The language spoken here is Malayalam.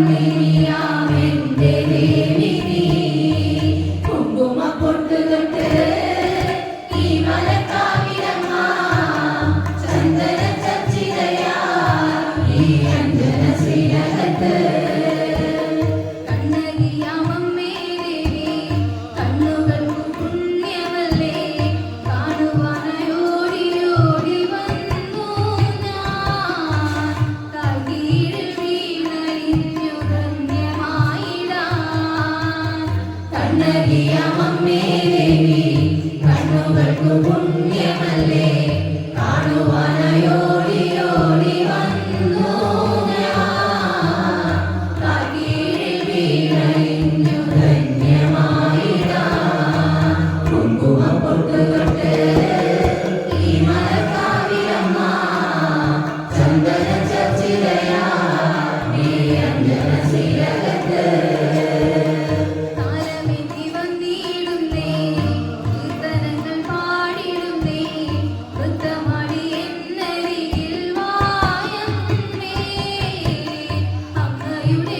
കണ്ണിനിയാമെന്റെ പുണ്യമല്ലേ? അമ്മയുടെ